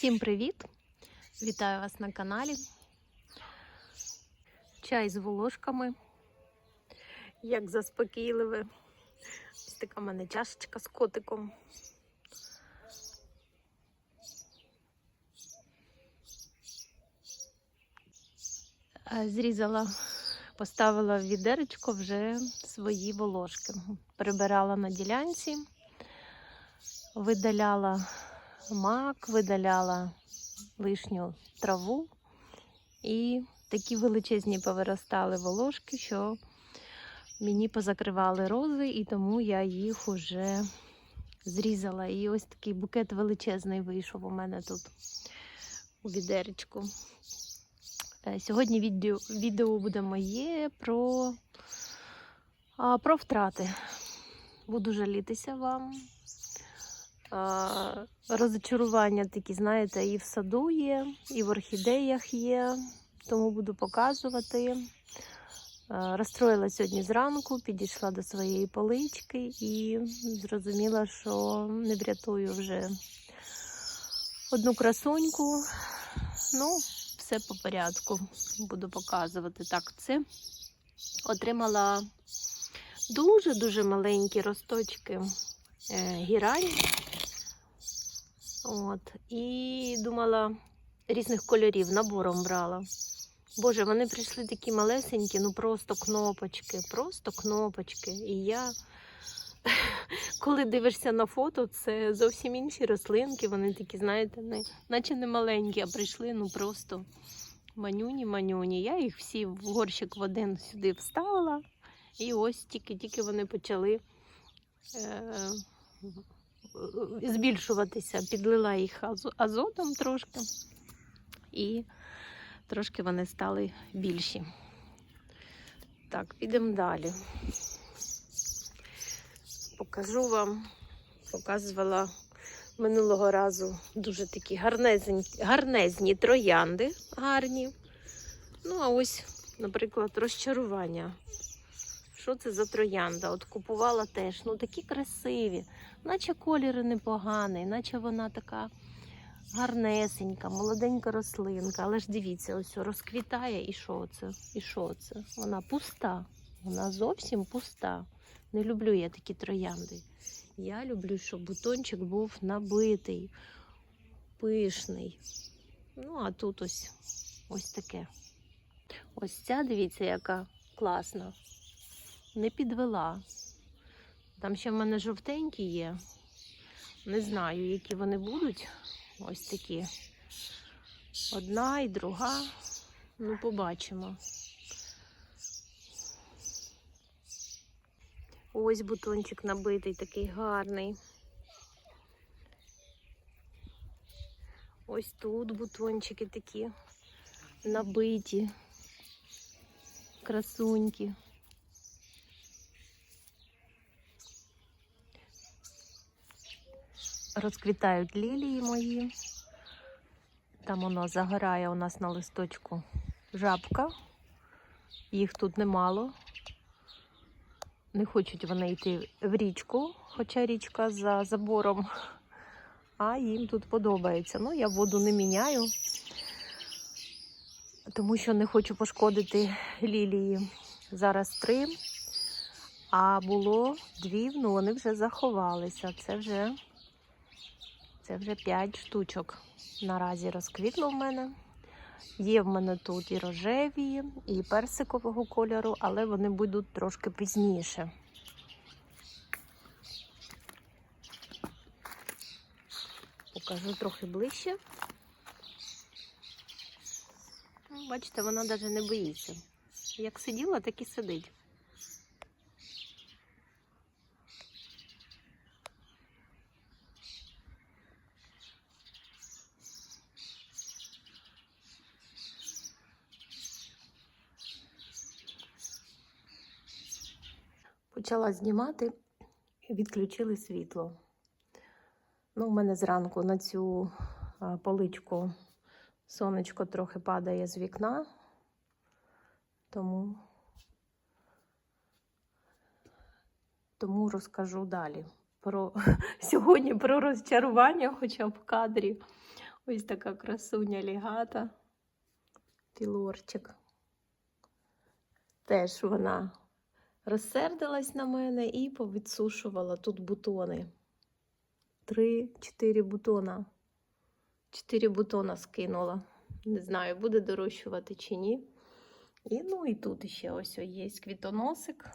Всім привіт! Вітаю вас на каналі. Чай з волошками. Як заспокійливе. Ось така в мене чашечка з котиком. Зрізала, поставила в відеречко вже свої волошки. Прибирала на ділянці, видаляла мак, видаляла лишню траву. І такі величезні повиростали волошки, що мені позакривали рози, і тому я їх уже зрізала. І ось такий букет величезний вийшов у мене тут у відеречку. Е, Сьогодні відео, відео буде моє про, про втрати. Буду жалітися вам. Розочарування такі, знаєте, і в саду є, і в орхідеях є, тому буду показувати. Розстроїла сьогодні зранку, підійшла до своєї полички і зрозуміла, що не врятую вже одну красуньку. Ну, все по порядку. Буду показувати. Так, це отримала дуже-дуже маленькі росточки е, гірань. От. І думала, різних кольорів набором брала. Боже, вони прийшли такі малесенькі, ну просто кнопочки, просто кнопочки. І я, коли дивишся на фото, це зовсім інші рослинки. Вони такі, знаєте, не, наче не маленькі, а прийшли ну просто манюні, манюні. Я їх всі в горщик в один сюди вставила. І ось тільки-тільки вони почали е, збільшуватися. Підлила їх азотом трошки. І трошки вони стали більші. Так, підемо далі. Покажу вам, показувала минулого разу дуже такі гарнезні, гарнезні троянди, гарні. Ну, а ось, наприклад, розчарування. Що це за троянда? От купувала теж. Ну такі красиві, наче колір непоганий, наче вона така гарнесенька, молоденька рослинка. Але ж дивіться, ось розквітає і що це? І що це? Вона пуста. Вона зовсім пуста. Не люблю я такі троянди. Я люблю, щоб бутончик був набитий, пишний. Ну, а тут ось ось таке. Ось ця, дивіться, яка класна. Не підвела. Там ще в мене жовтенькі є. Не знаю, які вони будуть. Ось такі. Одна і друга. Ну, побачимо. Ось бутончик набитий, такий гарний. Ось тут бутончики такі набиті, красунькі. Розквітають лілії мої. Там воно загорає у нас на листочку жабка. Їх тут немало. Не хочуть вони йти в річку, хоча річка за забором, а їм тут подобається. Ну, я воду не міняю, тому що не хочу пошкодити лілії. Зараз три, а було дві, ну вони вже заховалися. Це вже, це вже п'ять штучок. Наразі розквітло в мене. Є в мене тут і рожеві, і персикового кольору, але вони будуть трошки пізніше. Покажу трохи ближче. Бачите, вона навіть не боїться. Як сиділа, так і сидить. Почала знімати, відключили світло. Ну, у мене зранку на цю поличку сонечко трохи падає з вікна, тому, тому розкажу далі. Про, сьогодні про розчарування, хоча б в кадрі. Ось така красуня лігата. Пілорчик. Теж вона розсердилась на мене і повідсушувала тут бутони. Три-чотири бутона. Чотири бутона скинула. Не знаю, буде дорощувати чи ні. І ну і тут ще ось є квітоносик.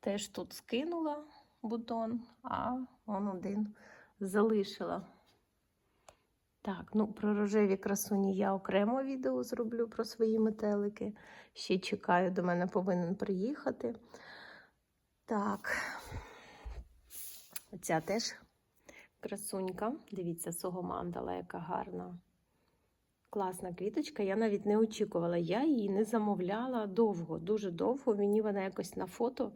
Теж тут скинула бутон, а он один залишила. Так, ну про рожеві красуні я окремо відео зроблю про свої метелики. Ще чекаю, до мене повинен приїхати. Так, оця теж красунька. Дивіться, согомандала, яка гарна. Класна квіточка. Я навіть не очікувала. Я її не замовляла довго, дуже довго. Мені вона якось на фото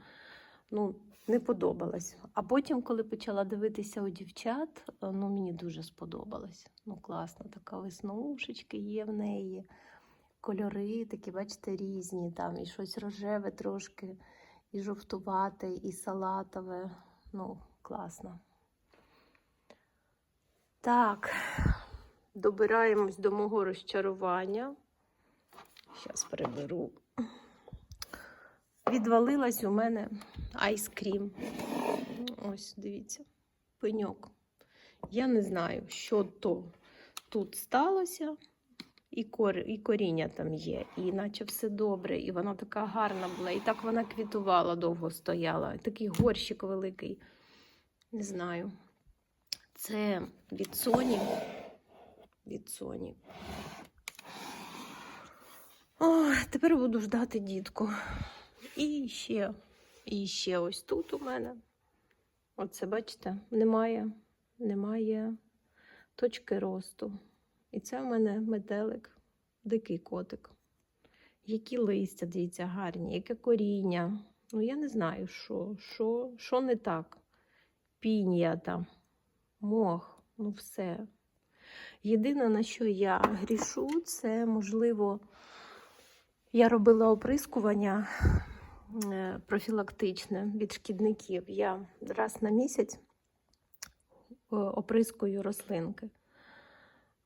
ну, не подобалась. А потім, коли почала дивитися у дівчат, е, ну мені дуже сподобалось. Ну, класна така веснушечки є в неї. Кольори такі, бачите, різні. Там і щось рожеве трошки, і жовтувате, і салатове. Ну, класно. Так, добираємось до мого розчарування. Зараз приберу. Відвалилась у мене айскрім. Ось, дивіться, пеньок. Я не знаю, що то тут сталося. І, кор... і коріння там є, і наче все добре, і вона така гарна була. І так вона квітувала, довго стояла. Такий горщик великий. Не знаю. Це від Соні. Від Соні. Ой, тепер буду ждати дітку. І ще, і ще ось тут у мене. Оце, бачите, немає, немає точки росту. І це у мене метелик, дикий котик. Які листя, дивіться, гарні, яке коріння. Ну, я не знаю, що, що, що не так. Пінія там, мох, ну все. Єдине, на що я грішу, це можливо, я робила оприскування профілактичне від шкідників. Я раз на місяць е, оприскую рослинки.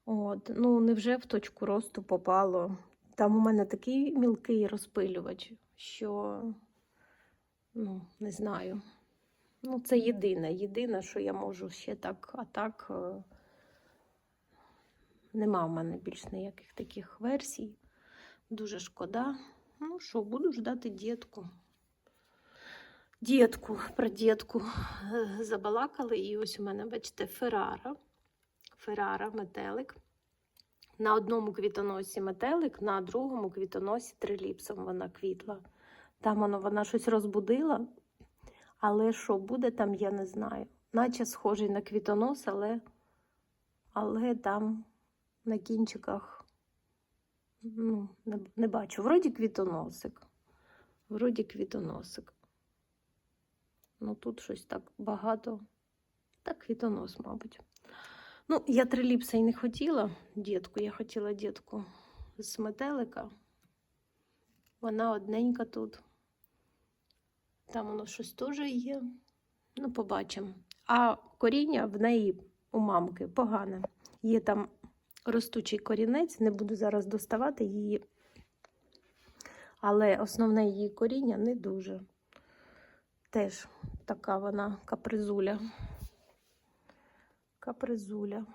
От, ну, невже в точку росту попало. Там у мене такий мілкий розпилювач, що ну, не знаю. Ну, це єдине, єдине, що я можу ще так, а так е, нема в мене більш ніяких таких версій. Дуже шкода. Ну що, буду ждати дітку. Дітку, про дітку е, забалакали. І ось у мене, бачите, Феррара. Феррара, метелик. На одному квітоносі метелик, на другому квітоносі триліпсом вона квітла. Там воно, вона щось розбудила, але що буде там, я не знаю. Наче схожий на квітонос, але, але там на кінчиках ну, не, не бачу. Вроді квітоносик. Вроді квітоносик. Ну тут щось так багато. Так, квітонос, мабуть. Ну, я триліпса і не хотіла дітку, я хотіла дітку з метелика. Вона одненька тут. Там воно щось теж є. Ну, побачимо. А коріння в неї у мамки погане. Є там ростучий корінець, не буду зараз доставати її. Але основне її коріння не дуже. Теж така вона капризуля. Капризуля.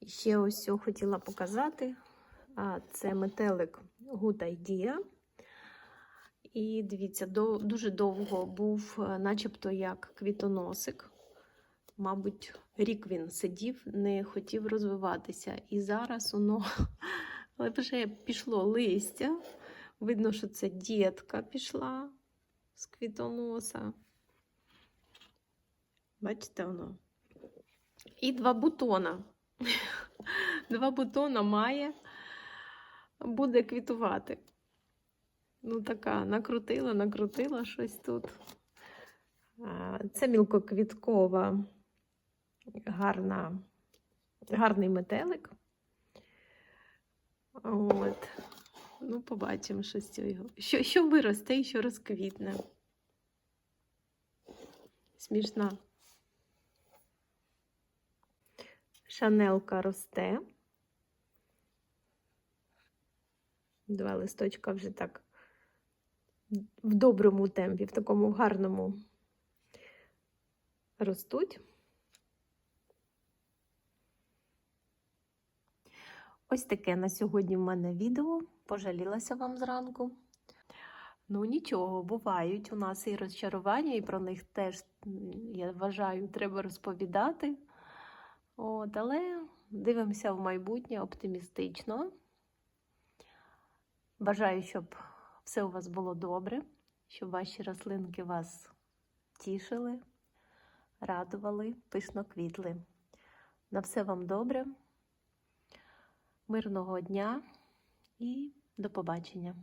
І ще ось що хотіла показати. Це метелик Good Idea. І дивіться, дуже довго був, е, начебто, як квітоносик. Мабуть, рік він сидів, не хотів розвиватися. І зараз воно вже пішло листя. Видно, що це дітка пішла з квітоноса. Бачите, воно? І два бутона. Два бутона має, буде квітувати. Ну, така, накрутила, накрутила щось тут. Це мілкоквіткова, гарна, гарний метелик. От. Ну, побачимо, що з цього. Що, що виросте і що розквітне. Смішна. Шанелка росте. Два листочка вже так в доброму темпі, в такому гарному ростуть. Ось таке на сьогодні в мене відео. Пожалілася вам зранку. Ну, нічого, бувають у нас і розчарування, і про них теж, я вважаю, треба розповідати. От, але дивимося в майбутнє оптимістично. Бажаю, щоб все у вас було добре, щоб ваші рослинки вас тішили, радували, пишно квітли. На все вам добре, мирного дня і до побачення!